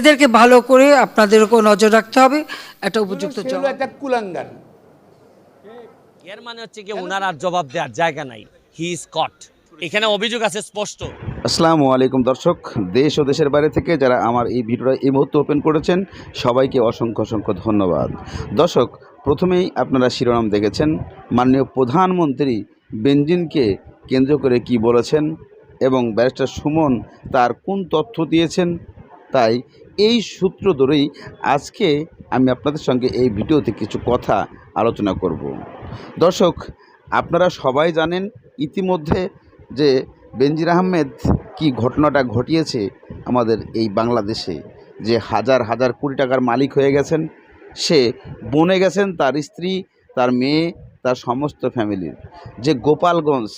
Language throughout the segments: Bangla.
এদেরকে ভালো করে আপনাদের আপনাদেরকেও নজর রাখতে হবে। একটা উপযুক্ত একটা কুলাঙ্গার। এর মানে হচ্ছে কি ওনার আর জবাব দেওয়ার জায়গা নাই। হি ইজ কট এখানে অভিযোগ আছে স্পষ্ট। আসসালামু আলাইকুম দর্শক দেশ ও দেশের বাইরে থেকে যারা আমার এই ভিডিওটা এই মুহূর্তে ওপেন করেছেন সবাইকে অসংখ্য অসংখ্য ধন্যবাদ। দর্শক প্রথমেই আপনারা শিরোনাম দেখেছেন মাননীয় প্রধানমন্ত্রী বেঞ্জিনকে কেন্দ্র করে কি বলেছেন এবং ব্যারিস্টার সুমন তার কোন তথ্য দিয়েছেন তাই এই সূত্র ধরেই আজকে আমি আপনাদের সঙ্গে এই ভিডিওতে কিছু কথা আলোচনা করব। দর্শক, আপনারা সবাই জানেন ইতিমধ্যে যে বেনজির আহমেদ কি ঘটনাটা ঘটিয়েছে আমাদের এই বাংলাদেশে, যে হাজার হাজার কোটি টাকার মালিক হয়ে গেছেন, সে বনে গেছেন তার স্ত্রী, তার মেয়ে, তার সমস্ত ফ্যামিলির। যে গোপালগঞ্জ,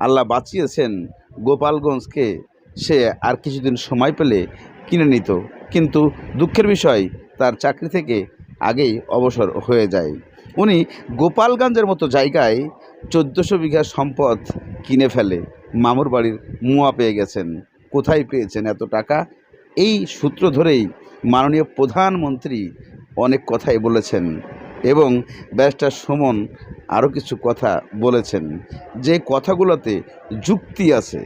আল্লাহ বাঁচিয়েছেন গোপালগঞ্জকে, সে আর কিছুদিন সময় পেলে কিনে নিত। কিন্তু দুঃখের বিষয়, তার চাকরি থেকে আগেই অবসর হয়ে যায়। উনি গোপালগঞ্জের মতো জায়গায় চোদ্দোশো বিঘা সম্পদ কিনে ফেলে, মামুর বাড়ির মুয়া পেয়ে গেছেন। কোথায় পেয়েছেন এত টাকা? এই সূত্র ধরেই মাননীয় প্রধানমন্ত্রী অনেক কথাই বলেছেন এবং ব্যারিস্টার সুমন আরও কিছু কথা বলেছেন। যে কথাগুলোতে যুক্তি আছে।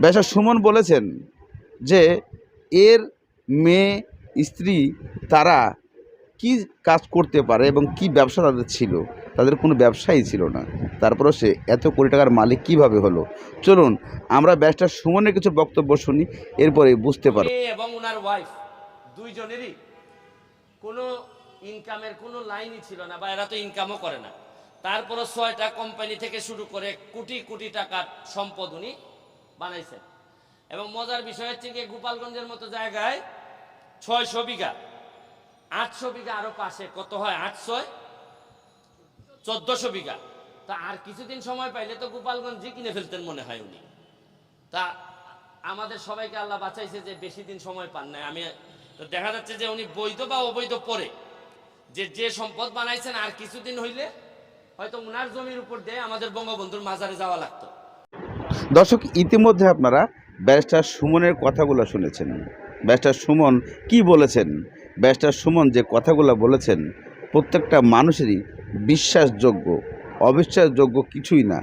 ব্যারিস্টার সুমন বলেছেন যে এর মেয়ে, স্ত্রী তারা কি কাজ করতে পারে এবং কি ব্যবসা তাদের ছিল? তাদের কোনো ব্যবসাই ছিল না। তারপরেও সে এত কোটি টাকার মালিক কীভাবে হলো? চলুন, আমরা ব্যারিস্টার সুমনের কিছু বক্তব্য শুনি, এরপরে বুঝতে পারব। এবং ওনার ওয়াইফ দুইজনেরই কোনো ইনকামের কোনো লাইনই ছিল না বা এরা তো ইনকামও করে না। তারপরও ছয়টা কোম্পানি থেকে শুরু করে কোটি কোটি টাকার সম্পদ উনি বানাইছেন। এবং মজার বিষয় হচ্ছে গিয়ে গোপালগঞ্জের মতো জায়গায় ছয়শো বিঘা, আটশো বিঘা আরও পাশে, কত হয়? আটশো, চোদ্দশো বিঘা। তা আর কিছুদিন সময় পাইলে তো গোপালগঞ্জই কিনে ফেলতেন মনে হয় উনি। তা আমাদের সবাইকে আল্লাহ বাঁচাইছে যে বেশি দিন সময় পান নাই। আমি, তো দেখা যাচ্ছে যে উনি বৈধ বা অবৈধ পরে যে যে সম্পদ বানাইছেন আর কিছুদিন হইলে হয়তো উনার জমির উপর দিয়ে আমাদের বঙ্গবন্ধুর মাজারে যাওয়া লাগতো। দর্শক, ইতিমধ্যে আপনারা ব্যারিস্টার সুমনের কথাগুলো শুনেছেন। ব্যারিস্টার সুমন কি বলেছেন? ব্যারিস্টার সুমন যে কথাগুলো বলেছেন, প্রত্যেকটা মানুষেরই বিশ্বাসযোগ্য, অবিশ্বাসযোগ্য কিছুই না।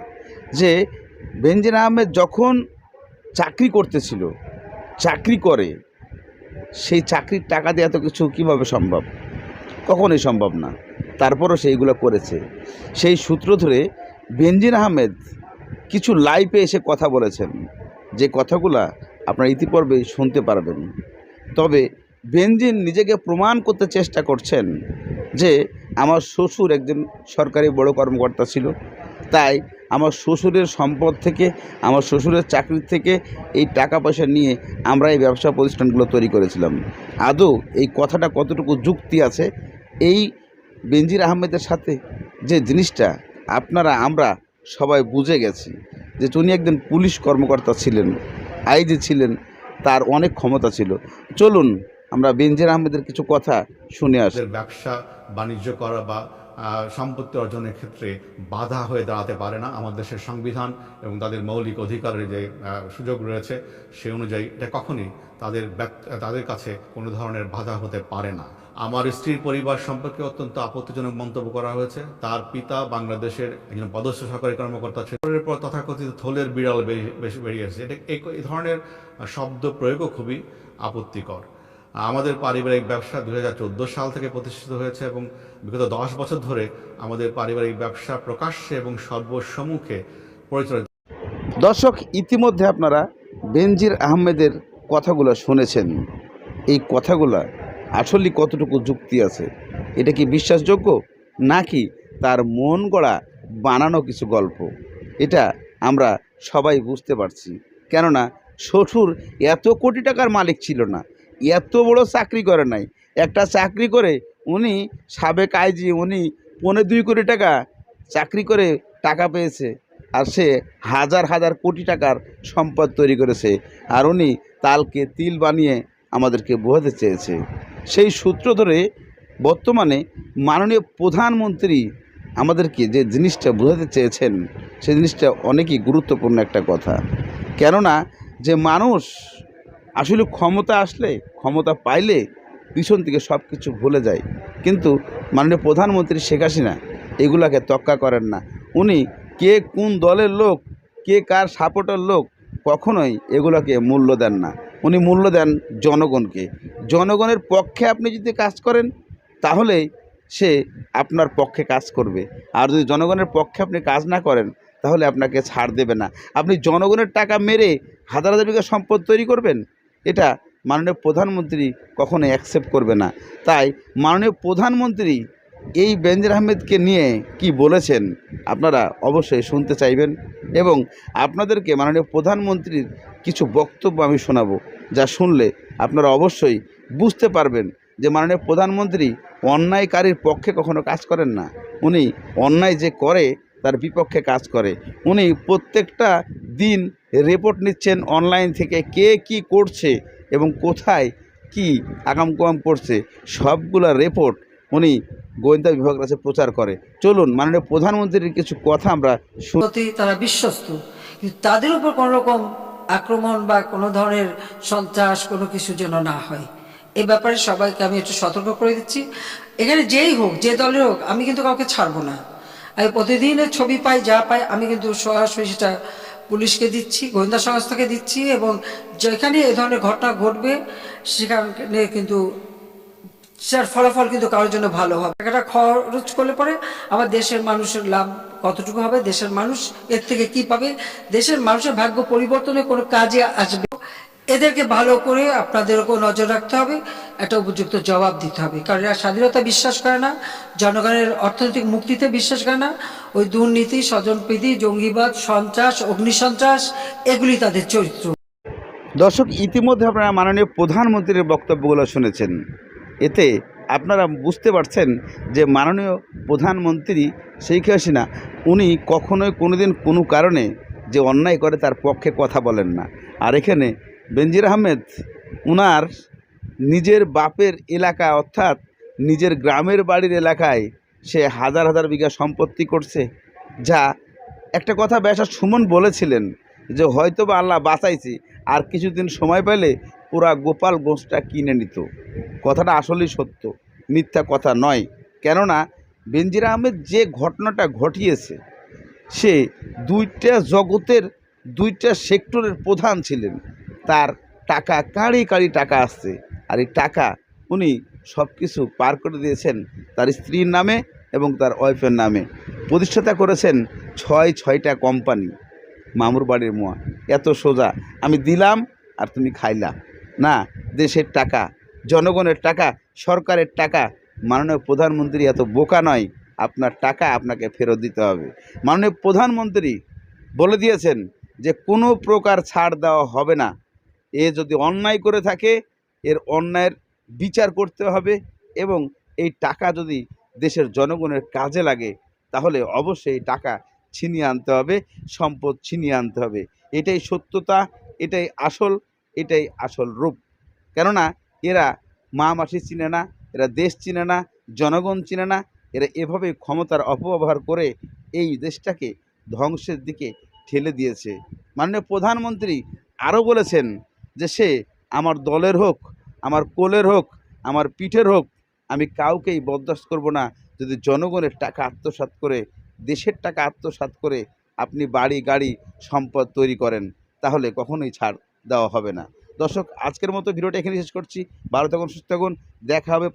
যে বেনজির আহমেদ যখন চাকরি করতেছিল, চাকরি করে, সেই চাকরির টাকা দিয়ে এত কিছু কীভাবে সম্ভব? কখনোই সম্ভব না। তারপরও সেইগুলো করেছে। সেই সূত্র ধরে বেনজির আহমেদ কিছু লাইভে এসে কথা বলেছেন। যে কথাগুলা আপনারা ইতিপূর্বেই শুনতে পারবেন। তবে বেনজিন নিজেকে প্রমাণ করতে চেষ্টা করছেন যে আমার শ্বশুর একজন সরকারি বড় কর্মকর্তা ছিল। তাই আমার শ্বশুরের সম্পদ থেকে, আমার শ্বশুরের চাকরি থেকে এই টাকা পয়সা নিয়ে আমরা এই ব্যবসা প্রতিষ্ঠানগুলো তৈরি করেছিলাম। আদৌ এই কথাটা কতটুকু যুক্তি আছে? এই বেনজির আহমেদের সাথে যে জিনিসটা আপনারা, আমরা সবাই বুঝে গেছি। যে উনি একজন পুলিশ কর্মকর্তা ছিলেন, আইজি ছিলেন, তার অনেক ক্ষমতা ছিল। চলুন, আমরা বেঞ্জির আহমেদের কিছু কথা শুনে আসি। ব্যবসা বাণিজ্য করা বা সম্পত্তি অর্জনের ক্ষেত্রে বাধা হয়ে দাঁড়াতে পারে না আমাদের দেশের সংবিধান এবং তাদের মৌলিক অধিকারের যে সুযোগ রয়েছে সে অনুযায়ী এটা কখনই তাদের তাদের কাছে কোনো ধরনের বাধা হতে পারে না। আমার স্ত্রীর পরিবার সম্পর্কে অত্যন্ত আপত্তিজনক মন্তব্য করা হয়েছে। তার পিতা বাংলাদেশের একজন পদস্থ সরকারি কর্মকর্তা ছিল পর তথাকথিত থলের বিড়াল বেশ- বেরিয়ে এসেছে। এটা এই ধরনের শব্দ প্রয়োগও খুবই আপত্তিকর। আমাদের পারিবারিক ব্যবসা দুই হাজার চোদ্দ সাল থেকে প্রতিষ্ঠিত হয়েছে এবং বিগত দশ বছর ধরে আমাদের পারিবারিক ব্যবসা প্রকাশ্যে এবং সর্বসম্মুখে পরিচালিত দর্শক, ইতিমধ্যে আপনারা বেনজির আহমেদের কথাগুলো শুনেছেন। এই কথাগুলো আসলে কতটুকু যুক্তি আছে? এটা কি বিশ্বাসযোগ্য? নাকি তার মন গড়া বানানো কিছু গল্প? এটা আমরা সবাই বুঝতে পারছি। কেননা, শ্বশুর এত কোটি টাকার মালিক ছিল না। এত বড় চাকরি করে নাই। একটা চাকরি করে উনি সাবেক আইজি উনি পনেরো দুই কোটি টাকা চাকরি করে টাকা পেয়েছে আর সে হাজার হাজার কোটি টাকার সম্পদ তৈরি করেছে আর উনি তালকে তিল বানিয়ে আমাদেরকে বোঝাতে চেয়েছে। সেই সূত্র ধরে বর্তমানে মাননীয় প্রধানমন্ত্রী আমাদেরকে যে জিনিসটা বোঝাতে চেয়েছেন সেই জিনিসটা অনেকই গুরুত্বপূর্ণ একটা কথা। কেননা যে মানুষ আসলে ক্ষমতা আসলে, ক্ষমতা পাইলে পিছন থেকে সব কিছু ভুলে যায়। কিন্তু মাননীয় প্রধানমন্ত্রী শেখ হাসিনা এগুলাকে তক্কা করেন না। উনি কে কোন দলের লোক, কে কার সাপোর্টের লোক কখনোই এগুলোকে মূল্য দেন না। উনি মূল্য দেন জনগণকে। জনগণের পক্ষে আপনি যদি কাজ করেন, তাহলে সে আপনার পক্ষে কাজ করবে। আর যদি জনগণের পক্ষে আপনি কাজ না করেন, তাহলে আপনাকে ছাড় দেবে না। আপনি জনগণের টাকা মেরে হাজার হাজার বিঘা সম্পদ তৈরি করবেন? এটা মাননীয় প্রধানমন্ত্রী কখনো অ্যাকসেপ্ট করবে না। তাই মাননীয় প্রধানমন্ত্রী এই বেনজির আহমেদকে নিয়ে কি বলেছেন আপনারা অবশ্যই শুনতে চাইবেন এবং আপনাদেরকে মাননীয় প্রধানমন্ত্রীর কিছু বক্তব্য আমি শোনাবো, যা শুনলে আপনারা অবশ্যই বুঝতে পারবেন যে মাননীয় প্রধানমন্ত্রী অন্যায়কারীর পক্ষে কখনো কাজ করেন না। উনি অন্যায় যে করে, তার বিপক্ষে কাজ করে। উনি প্রত্যেকটা দিন রিপোর্ট নিচ্ছেন অনলাইন থেকে কে কি করছে এবং কোথায় কি আগাম কাম করছে, সবগুলা রিপোর্ট উনি গোয়েন্দা বিভাগের কাছে প্রচার করে। চলুন, মাননীয় প্রধানমন্ত্রীর কিছু কথা আমরা শুন প্রতি তারা বিশ্বস্ত, কিন্তু তাদের উপর কোনো রকম আক্রমণ বা কোনো ধরনের সন্ত্রাস কোনো কিছু যেন না হয়। এ ব্যাপারে সবাইকে আমি একটু সতর্ক করে দিচ্ছি। এখানে যেই হোক, যে দলের হোক, আমি কিন্তু কাউকে ছাড়বো না। আমি প্রতিদিনের ছবি পাই, যা পাই, আমি কিন্তু সরাসরি সেটা পুলিশকে দিচ্ছি, গোয়েন্দা সংস্থাকে দিচ্ছি এবং যেখানে এ ধরনের ঘটনা ঘটবে, সেখানে কিন্তু সেটার ফলাফল কিন্তু কারোর জন্য ভালো হবে। টাকাটা খরচ করলে পরে আমার দেশের মানুষের লাভ কতটুকু হবে, দেশের মানুষ এর থেকে কি পাবে, দেশের মানুষের ভাগ্য পরিবর্তনে কোনো কাজে আসবে এদেরকে ভালো করে আপনাদেরকেও নজর রাখতে হবে। একটা উপযুক্ত জবাব দিতে হবে। কারণ এরা স্বাধীনতা বিশ্বাস করে না, জনগণের অর্থনৈতিক মুক্তিতে বিশ্বাস করে না। ওই দুর্নীতি, স্বজনপ্রীতি, জঙ্গিবাদ, সন্ত্রাস, অগ্নিসন্ত্রাস, এগুলি তাদের চরিত্র। দর্শক, ইতিমধ্যে আপনারা মাননীয় প্রধানমন্ত্রীর বক্তব্যগুলো শুনেছেন। এতে আপনারা বুঝতে পারছেন যে মাননীয় প্রধানমন্ত্রী শেখ হাসিনা উনি কখনোই কোনোদিন কোনো কারণে যে অন্যায় করে তার পক্ষে কথা বলেন না। আর এখানে বেনজির আহমেদ, উনার নিজের বাপের এলাকা অর্থাৎ নিজের গ্রামের বাড়ির এলাকায় সে হাজার হাজার বিঘা সম্পত্তি করছে, যা একটা কথা ব্যাসা সুমন বলেছিলেন যে হয়তো বা আল্লাহ বাঁচাইছি, আর কিছুদিন সময় পেলে পুরা গোপাল গোঁসটা কিনে নিত। কথাটা আসলেই সত্য, মিথ্যা কথা নয়। কেননা বেনজির আহমেদ যে ঘটনাটা ঘটিয়েছে, সে দুইটা জগতের, দুইটা সেক্টরের প্রধান ছিলেন। তার টাকা, কাঁড়ি কাঁড়ি টাকা আসছে। আর এই টাকা উনি সব কিছু পার করে দিয়েছেন তার স্ত্রীর নামে এবং তার ওয়াইফের নামে। প্রতিষ্ঠাতা করেছেন ছয় ছয়টা কোম্পানি, মামুর বাড়ির মোয়া। এত সোজা। আমি দিলাম আর তুমি খাইলা। না, দেশের টাকা, জনগণের টাকা, সরকারের টাকা। মাননীয় প্রধানমন্ত্রী এত বোকা নয়, আপনার টাকা আপনাকে ফেরত দিতে হবে। মাননীয় প্রধানমন্ত্রী বলে দিয়েছেন যে কোনো প্রকার ছাড় দেওয়া হবে না। এ যদি অন্যায় করে থাকে এর অন্যায়ের বিচার করতে হবে এবং এই টাকা যদি দেশের জনগণের কাজে লাগে, তাহলে অবশ্যই টাকা ছিনিয়ে আনতে হবে, সম্পদ ছিনিয়ে আনতে হবে। এটাই সত্যতা, এটাই আসল এটাই আসল রূপ। কেননা এরা মা মাসি চিনে না, এরা দেশ চিনে না, জনগণ চিনে না, এরা এভাবে ক্ষমতার অপব্যবহার করে এই দেশটাকে ধ্বংসের দিকে ঠেলে দিয়েছে। মাননীয় প্রধানমন্ত্রী আরও বলেছেন যে সে আমার দলের হোক আমার কোলের হোক, আমার পিঠের হোক, আমি কাউকেই বরদাস্ত করব না। যদি জনগণের টাকা আত্মসাত করে, দেশের টাকা আত্মসাত করে আপনি বাড়ি, গাড়ি, সম্পদ তৈরি করেন, তাহলে কখনোই ছাড় দেওয়া হবে না। দর্শক, আজকের মতো ভিডিওটা এখানে শেষ করছি। ভালো থাকুন, সুস্থ থাকুন। দেখা হবে